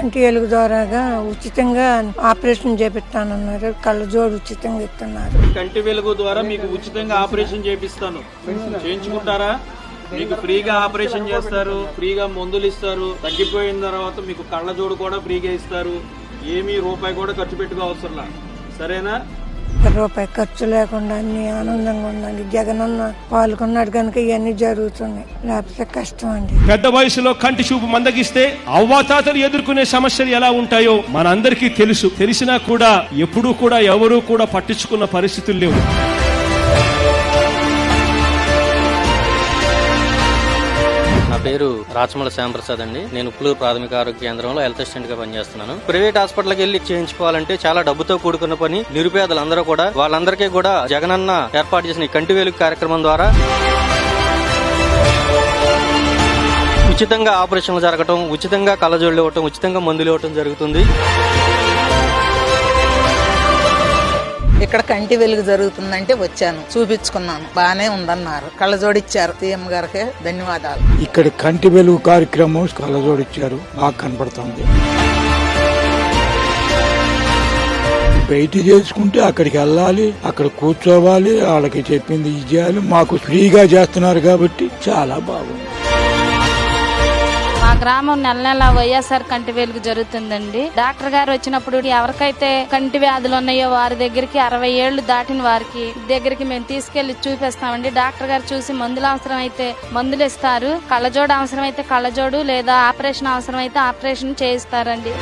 కంటి వెలుగు ద్వారాగా ఉచితంగా ఆపరేషన్ చేపిస్తానన్నారు. కళ్ళజోడు ఉచితంగా ఇస్తున్నారు. కంటి వెలుగు ద్వారా మీకు ఉచితంగా ఆపరేషన్ చేపిస్తాను. చేయించుకుంటారా? మీకు ఫ్రీగా ఆపరేషన్ చేస్తారు ఫ్రీగా మందులు ఇస్తారు తగ్గిపోయిన తర్వాత మీకు కళ్ళజోడు కూడా ఫ్రీగా ఇస్తారు. ఏమీ రూపాయి కూడా ఖర్చు పెట్టుకోవసరలా. సరేనా? రూపాయి ఖర్చు లేకుండా అన్ని ఆనందంగా ఉండండి జగనన్న పాల్గొన్నాడు కనుక ఇవన్నీ జరుగుతున్నాయి. లేకపోతే కష్టం అండి. పెద్ద వయసులో కంటి చూపు మందగిస్తే అవ్వాతాతలు ఎదుర్కొనే సమస్యలు ఎలా ఉంటాయో మనందరికీ తెలుసు. తెలిసినా కూడా ఎప్పుడూ కూడా ఎవరూ కూడా పట్టించుకున్న పరిస్థితులు లేవు. పేరు రాచమల శ్యాంప్రసాద్ అండి. నేను ఉప్పులూరు ప్రాథమిక ఆరోగ్య కేంద్రంలో హెల్త్ అసిస్టెంట్గా పనిచేస్తున్నాను. ప్రైవేట్ హాస్పిటల్కి వెళ్ళి చేయించుకోవాలంటే చాలా డబ్బుతో కూడుకున్న పని. నిరుపేదలందరూ కూడా వాళ్ళందరికీ కూడా జగనన్న ఏర్పాటు చేసిన కంటి వేలు కార్యక్రమం ద్వారా ఉచితంగా ఆపరేషన్లు జరగటం ఉచితంగా కళ్ళజోళ్ళు ఇవ్వటం ఉచితంగా మందులు ఇవ్వటం జరుగుతుంది. ఇక్కడ కంటి వెలుగు జరుగుతుందంటే వచ్చాను. చూపించుకున్నాను. బానే ఉందన్నారు. కళ్ళజోడిచ్చారు. సీఎం గారికి ధన్యవాదాలు. ఇక్కడ కంటి వెలుగు కార్యక్రమం కళ్ళజోడిచ్చారు. బాగా కనపడుతుంది. బయట చేసుకుంటే అక్కడికి వెళ్ళాలి అక్కడ కూర్చోవాలి వాళ్ళకి చెప్పింది ఇది చేయాలి. మాకు ఫ్రీగా చేస్తున్నారు కాబట్టి చాలా బాగుంది. గ్రామం నెల నెల వైఎస్ఆర్ కంటి వెలుగు జరుగుతుందండి. డాక్టర్ గారు వచ్చినప్పుడు ఎవరికైతే కంటి వ్యాధులు ఉన్నాయో వారి దగ్గరికి అరవై ఏళ్ళు దాటిన వారికి దగ్గరికి మేము తీసుకెళ్ళి చూపిస్తామండి. డాక్టర్ గారు చూసి మందులు అవసరం అయితే మందులు ఇస్తారు. కళ్ళజోడు అవసరం అయితే కళ్ళజోడు లేదా ఆపరేషన్ అవసరం అయితే ఆపరేషన్ చేయిస్తారండి.